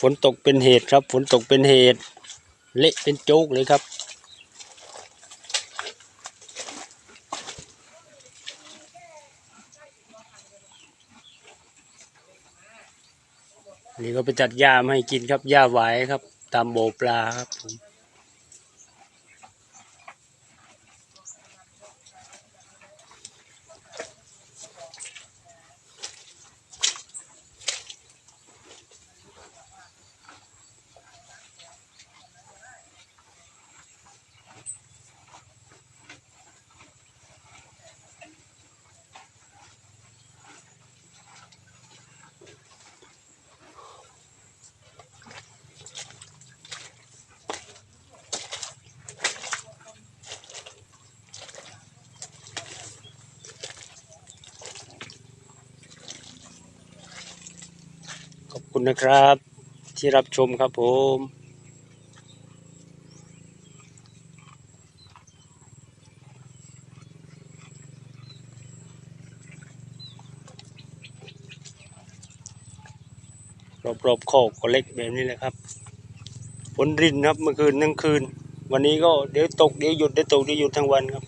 ฝนตกเป็นเหตุครับ ฝนตกเป็นเหตุ เละเป็นโจ๊กเลยครับ นี่ก็ไปจัดหญ้ามาให้กินครับหญ้าหวายครับ ตามโบปลาครับผม คุณนะครับ ที่รับชมครับผมรอบๆโคกก็เล็กแบบนี้แหละครับฝนรินครับเมื่อคืนทั้งคืน วันนี้ก็เดี๋ยวตกเดี๋ยวหยุดเดี๋ยวตกเดี๋ยวหยุดทั้งวันครับ